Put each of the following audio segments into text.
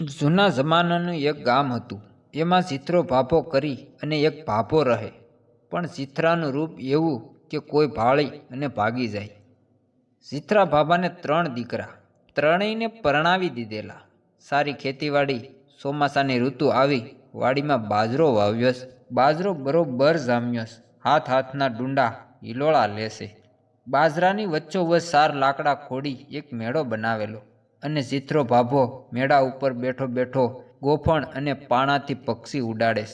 જૂના જમાનાનું એક ગામ હતું. એમાં ચિત્રો ભાભો કરી અને એક ભાભો રહે. પણ ચિત્રાનું રૂપ એવું કે કોઈ ભાળી અને ભાગી જાય. ચિત્રા ભાભાને ત્રણ દીકરા, ત્રણેયને પરણાવી દીધેલા. સારી ખેતીવાડી, ચોમાસાની ઋતુ આવી, વાડીમાં બાજરો વાવ્યોસ. બાજરો બરોબર જામ્યોસ. હાથ હાથના ડુંડા હિલોળા લેશે. બાજરાની વચ્ચોવચ સાર લાકડા ખોડી એક મેળો બનાવેલો. અને ચિત્રો ભાભો મેળા ઉપર બેઠો બેઠો ગોફણ અને પાણાથી પક્ષી ઉડાડે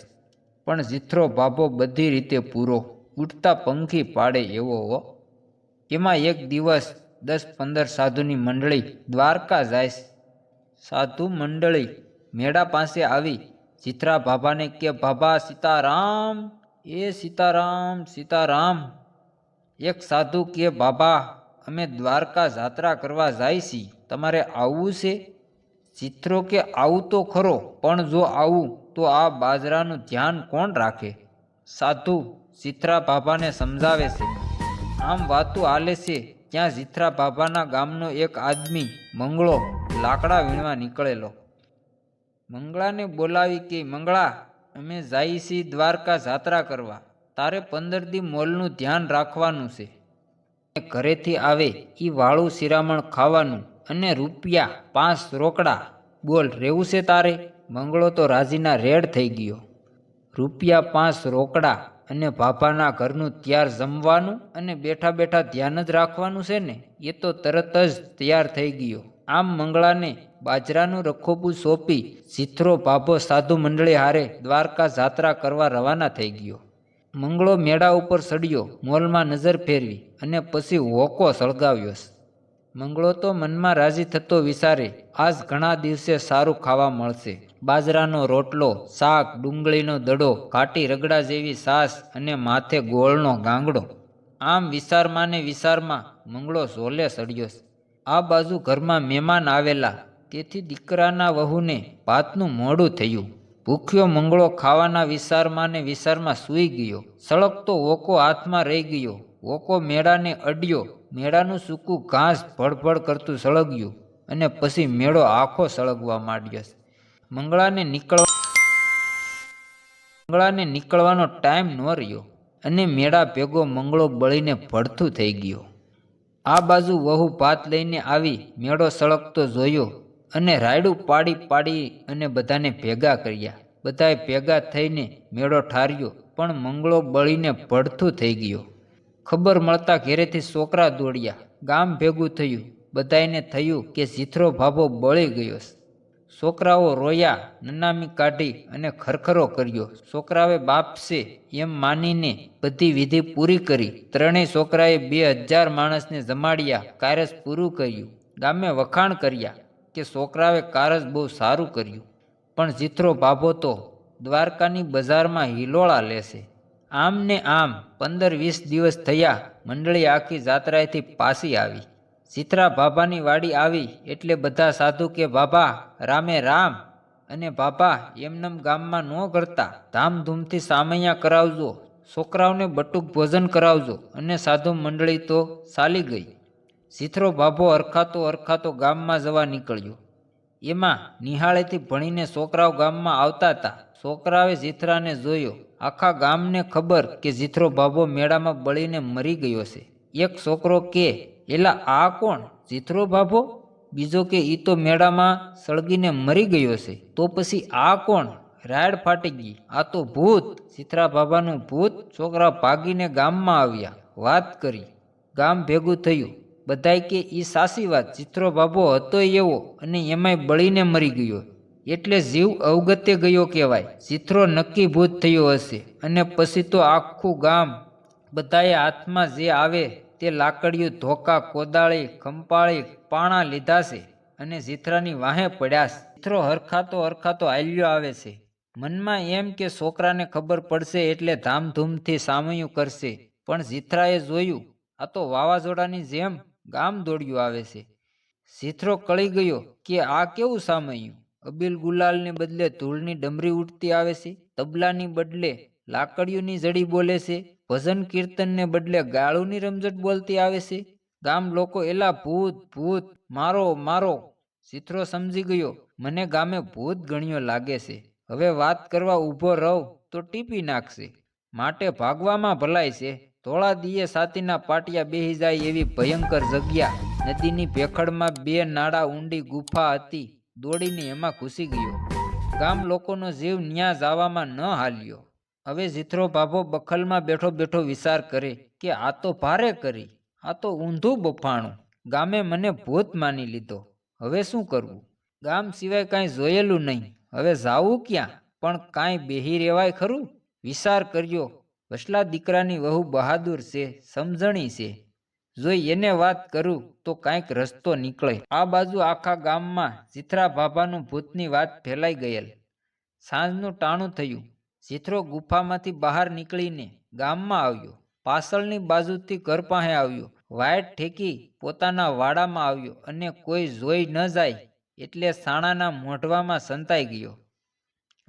પણ ચિત્રો ભાભો બધી રીતે પૂરો, ઉડતા પંખી પાડે એવો હો. એમાં એક દિવસ દસ પંદર સાધુની મંડળી દ્વારકા જાય સાધુ મંડળી મેળા પાસે આવી ચિત્રા ભાભાને કે, ભાભા સીતારામ, એ સીતારામ સીતારામ. એક સાધુ કે બાબા અમે દ્વારકા જાત્રા કરવા જાય છીએ. તમારે આવવું છે? ચિત્રો કે આવું તો ખરો, પણ જો આવું, તો આ બાજરાનું ધ્યાન કોણ રાખે? સાધુ ચિત્રા ભાભાને સમજાવે છે. આમ વાતું હાલે છે, ત્યાં ચિત્રા ભાભાના ગામનો એક આદમી મંગળો લાકડા વીણવા નીકળેલો. મંગળાને બોલાવી કે, મંગળા, અમે જાય છીએ દ્વારકા જાત્રા કરવા. તારે પંદર દી મોલનું ધ્યાન રાખવાનું છે. ઘરેથી આવે એ વાળું શિરામણ ખાવાનું અને રૂપિયા પાંચ રોકડા. બોલ, રહેવું છે તારે? મંગળો તો રાજીના રેડ થઈ ગયો. રૂપિયા પાંચ રોકડા અને ભાભાના ઘરનું તૈયાર જમવાનું અને બેઠા બેઠા ધ્યાન જ રાખવાનું છે ને? એ તો તરત જ તૈયાર થઈ ગયો. આમ મંગળાને બાજરાનું રખોપું સોંપી ચિત્રો ભાભો સાધુ મંડળી હારે દ્વારકા જાત્રા કરવા રવાના થઈ ગયો. મંગળો મેળા ઉપર ચડ્યો મોલમાં નજર ફેરવી અને પછી હોકો સળગાવ્યો. મંગળો તો મનમાં રાજી થતો વિચારે આજ ઘણા દિવસે સારું ખાવા મળશે. બાજરાનો રોટલો, શાક, ડુંગળીનો દડો, ઘાટી રગડા જેવી સાસ અને માથે ગોળનો ગાંગડો. આમ વિચારમાં ને વિચારમાં મંગળો ઝોલે સડ્યો આ બાજુ ઘરમાં મહેમાન આવેલા, તેથી દીકરાના વહુને ભાતનું મોડું થયું. ભૂખ્યો મંગળો ખાવાના વિસારમાં ને વિસારમાં સૂઈ ગયો. સળગતો ઓકો હાથમાં રહી ગયો. ઓકો મેળાને અડ્યો. મેળાનું સૂકું ઘાસ ભડભડ કરતું સળગ્યું અને પછી મેળો આખો સળગવા માંડ્યો મંગળાને નીકળવા મંગળાને નીકળવાનો ટાઈમ ન રહ્યો અને મેળા ભેગો મંગળો બળીને ભડથું થઈ ગયો. આ બાજુ વહુ ભાત લઈને આવી મેળો સળગતો જોયો અને રાયડું પાડી પાડી અને બધાને ભેગા કર્યા. બધાએ ભેગા થઈને મેળો ઠાર્યો પણ મંગળો બળીને ભડથું થઈ ગયો. ખબર મળતા ઘેરેથી છોકરા દોડ્યા. ગામ ભેગું થયું. બધાયને થયું કે જીથરો ભાભો બળી ગયો. છોકરાઓ રોયા, નનામી કાઢી અને ખરખરો કર્યો. છોકરાએ બાપશે એમ માનીને બધી વિધિ પૂરી કરી. ત્રણેય છોકરાએ બે હજાર માણસને જમાડ્યા, કારસ પૂરું કર્યું. ગામે વખાણ કર્યા કે છોકરાએ કારસ બહુ સારું કર્યું. પણ જીથરો ભાભો તો દ્વારકાની બજારમાં હિલોળા લેશે. આમ ને આમ પંદર વીસ દિવસ થયા મંડળી આખી જાત્રાએથી પાસી આવી. ચિત્રા બાબાની વાડી આવી એટલે બધા સાધુ કે, બાબા, રામે રામ. અને, બાબા, એમનેમ ગામમાં ન કરતા ધામધૂમથી સામૈયા કરાવજો. છોકરાઓને બટુક ભોજન કરાવજો. અને સાધુ મંડળી તો ચાલી ગઈ. ચિત્રો બાબો અરખાતો અરખાતો ગામમાં જવા નીકળ્યો. એમાં નિહાળેથી ભણીને છોકરાઓ ગામમાં આવતા હતા. છોકરાએ જીથરાને જોયો. આખા ગામને ખબર કે જીથરો બાબો મેળામાં બળીને મરી ગયો છે. એક છોકરો કે, એલા, આ કોણ? જીથરો બાબો? બીજો કે, ઈ તો મેળામાં સળગીને મરી ગયો છે. તો પછી આ કોણ? રાડ ફાટી ગઈ. આ તો ભૂત. ચિત્રા બાબાનું ભૂત છોકરા ભાગીને ગામમાં આવ્યા. વાત કરી. ગામ ભેગું થયું. બધાય કે એ સાચી વાત ચિત્રો બાબો હતો એવો અને એમાંય બળીને મરી ગયો. એટલે જીવ અવગત્ય ગયો કહેવાય. ચિત્રો નક્કી ભૂત થયો હશે અને પછી તો આખું ગામ બધાએ હાથમાં જે આવે તે લાકડીયું ધોકા, કોદાળી, ખંપાળી, પાણા લીધા છે અને જીથરાની વાહે પડ્યા છે. ચિત્રો હરખાતો હરખાતો આલ્યો આવે છે. મનમાં એમ કે છોકરાને ખબર પડશે એટલે ધામધૂમથી સામયું કરશે. પણ જીથરાએ જોયું, આ તો વાવાઝોડાની જેમ ગામ દોડ્યું આવે છે. સીથરો કળી ગયો કે આ કેવું સામયું અબીલ ગુલાલને બદલે ધૂળની ડમરી ઉઠતી આવે છે, તબલાની બદલે લાકડીઓની જડી બોલે છે, ભજન કીર્તનને બદલે ગાળુની રમઝટ બોલતી આવે છે. ગામ લોકો એલા, ભૂત ભૂત, મારો મારો. સીથરો સમજી ગયો, મને ગામે ભૂત ગણ્યો લાગે છે. હવે વાત કરવા ઊભો રહો તો ટીપી નાખશે. માટે ભાગવામાં ભલાય છે. ધોળા દીએ સાતીના પાટિયા બેહી જાય એવી ભયંકર જગ્યા. નદીની ભેખડમાં બે નાળા ઊંડી ગુફા હતી. દોડીને એમાં ઘૂસી ગયો. ગામ લોકોનો જીવ ન્યા જવામાં ન હાલ્યો. હવે જીથરો ભાભો બખલમાં બેઠો બેઠો વિચાર કરે કે આ તો ભારે કરી, આ તો ઊંધું બફાણું. ગામે મને ભૂત માની લીધો. હવે શું કરવું? ગામ સિવાય કાંઈ જોયેલું નહીં. હવે જાવું ક્યાં? પણ કાંઈ બેહી રેવાય ખરું? વિચાર કર્યો. વસલા દીકરાની વહુ બહાદુર છે, સમજણી છે. જોઈ એને વાત કરું તો કાંઈક રસ્તો નીકળે. આ બાજુ આખા ગામમાં ચિથરા ભાભાનું ભૂતની વાત ફેલાઈ ગયેલ. સાંજનું ટાણું થયું. જીથરો ગુફામાંથી બહાર નીકળીને ગામમાં આવ્યો. પાછળની બાજુથી ઘર પાસે આવ્યો. વાયટ ઠેકી પોતાના વાડામાં આવ્યો અને કોઈ જોઈ ન જાય એટલે સાણાના મોઢવામાં સંતાઈ ગયો.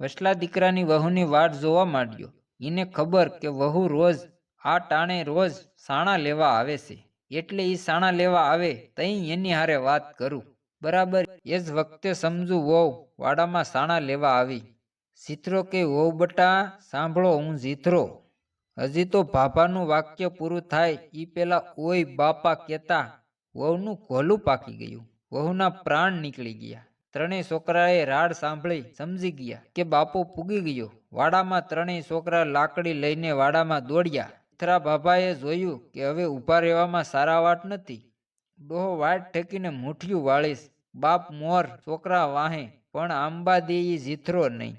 વસલા દીકરાની વહુની વાટ જોવા માંડ્યો. એને ખબર કે વહુ રોજ આ ટાણે રોજ સાણા લેવા આવે છે. એટલે એ સાણા લેવા આવે તઈ એની હારે વાત કરું. બરાબર, એ જ વખતે સમજુ વહુ વાડામાં સાણા લેવા આવી. જીથરો કે, વહુ બટા, સાંભળો હું જીતરો હજી તો ભાભાનું વાક્ય પૂરું થાય એ પેલા ઓય બાપા કહેતા વહુનું ઘોલું પાકી ગયું. વહુના પ્રાણ નીકળી ગયા. ત્રણેય છોકરાએ રાડ સાંભળી સમજી ગયા કે બાપો પૂગી ગયો. વાડામાં ત્રણેય છોકરા લાકડી લઈને વાડામાં દોડ્યા. થરા બાબાએ જોયું કે હવે ઊભા રહેવામાં સારા વાટ નથી. ડોહો વાટ ઠેકીને મુઠિયું વાળીશ. બાપ મોર, છોકરા વાહે, પણ આંબા દેઈ જીથરો નહીં.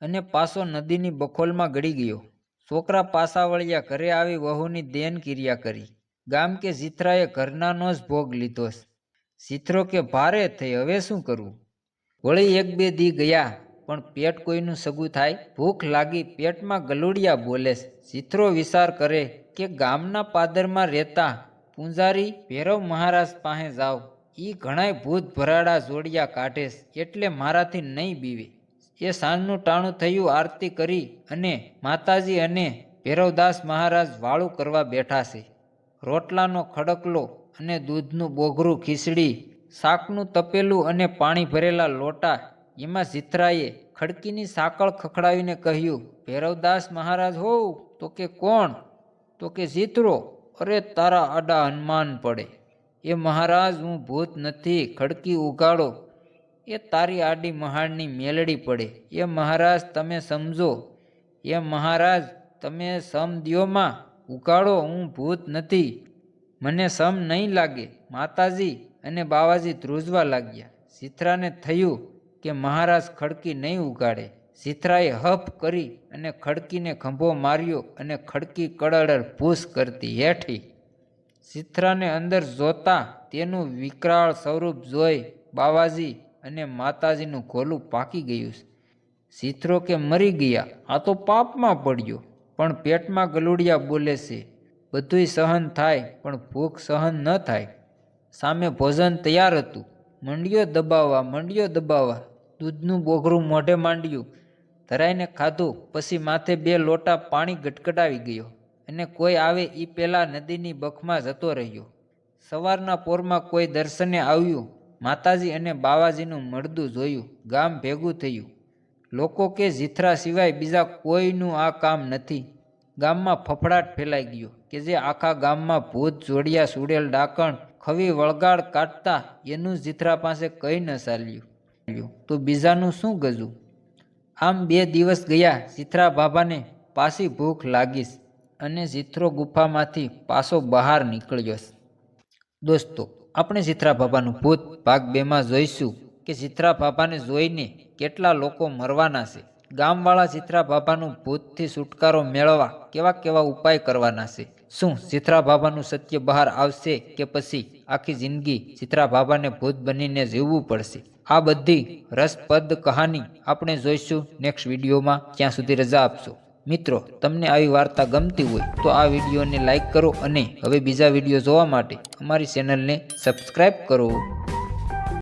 અને પાછો નદીની બખોલમાં ગળી ગયો. છોકરા પાસા વળ્યા, ઘરે આવી વહુની દેન કિર્યા કરી. ગામ કે જીથરાએ ઘરનાનો જ ભોગ લીધો. જીથરો કે ભારે થઈ, હવે શું કરવું વળી એક બે દી ગયા. પણ પેટ કોઈનું સગું થાય? ભૂખ લાગી પેટમાં ગલુડિયા બોલે ચિત્રો વિચાર કરે કે ગામના પાદરમાં રહેતા પૂંજારી ભૈરવ મહારાજ પાસે જાઓ. ઈ ઘણાય ભૂત ભરાડા જોડિયા કાઢે એટલે મારાથી નહીં બીવે. એ સાંજનું ટાણું થયું, આરતી કરી અને માતાજી અને ભૈરવદાસ મહારાજ વાળું કરવા બેઠા છે. રોટલાનો ખડકલો અને દૂધનું બોઘરું ખીચડી, શાકનું તપેલું અને પાણી ભરેલા લોટા એમાં ઝિથરાએ ખડકીની સાંકળ ખખડાવીને કહ્યું, ભૈરવદાસ મહારાજ હોવ તો કે કોણ? તો કે જીતરો અરે તારા આડા હનુમાન પડે. એ મહારાજ, હું ભૂત નથી, ખડકી ઉગાડો. એ તારી આડી મહાડની મેલડી પડે. એ મહારાજ, તમે સમજો. એ મહારાજ, તમે સમ દ્યોમાં ઉગાડો, હું ભૂત નથી. મને સમ નહીં લાગે. માતાજી અને બાવાજી ધ્રુજવા લાગ્યા. સિથરાને થયું કે મહારાજ ખડકી નહીં ઉગાડે. સીથરાએ હફ કરી અને ખડકીને ખંભો માર્યો અને ખડકી કડળર ભૂસ કરતી હેઠી. સીથરાને અંદર જોતા તેનું વિકરાળ સ્વરૂપ જોઈ બાવાજી અને માતાજીનું ઘોલું પાકી ગયું. સીથરો કે મરી ગયા, આ તો પાપમાં પડ્યો, પણ પેટમાં ગલુડિયા બોલે છે. બધુંય સહન થાય, પણ ભૂખ સહન ન થાય. સામે ભોજન તૈયાર હતું. મંડિયો દબાવવા, મંડ્યો દબાવવા. દૂધનું બોઘરું મોઢે માંડ્યું. ધરાઈને ખાધું, પછી માથે બે લોટા પાણી ગટગટાવી ગયો. અને કોઈ આવે એ પહેલાં નદીની બખમાં જતો રહ્યો. સવારના પોરમાં કોઈ દર્શને આવ્યું. માતાજી અને બાવાજીનું મળદું જોયું. ગામ ભેગું થયું. લોકો કે જીથરા સિવાય બીજા કોઈનું આ કામ નથી. ગામમાં ફફડાટ ફેલાઈ ગયો કે જે આખા ગામમાં ભૂત, જોડિયા, સુડેલ, ડાકણ, ખવી, વળગાડ કાઢતા એનું જીથરા પાસે કંઈ ન ચાલ્યું. તો બીજાનું શું ગજું? આમ બે દિવસ ગયા ચિત્રા બાબાને પાછી ભૂખ લાગીશ અને ચિત્રો ગુફામાંથી પાછો બહાર નીકળ્યો દોસ્તો, આપણે ચિત્રા બાબાનું ભૂત ભાગ બેમાં જોઈશું કે ચિત્રા બાબાને જોઈને કેટલા લોકો મરવાના છે. ગામવાળા ચિત્રા બાબાનું ભૂતથી છુટકારો મેળવવા કેવા કેવા ઉપાય કરવાના છે. શું ચિત્રા બાબાનું સત્ય બહાર આવશે કે પછી આખી જિંદગી ચિત્રા બાબાને ભૂત બનીને જીવવું પડશે? આ બધી રસપ્રદ કહાની આપણે જોઈશું નેક્સ્ટ વિડીયોમાં. ત્યાં સુધી રજા આપશો. મિત્રો, તમને આવી વાર્તા ગમતી હોય તો આ વિડીયોને લાઇક કરો અને હવે બીજા વીડિયો જોવા માટે અમારી ચેનલને સબસ્ક્રાઈબ કરો.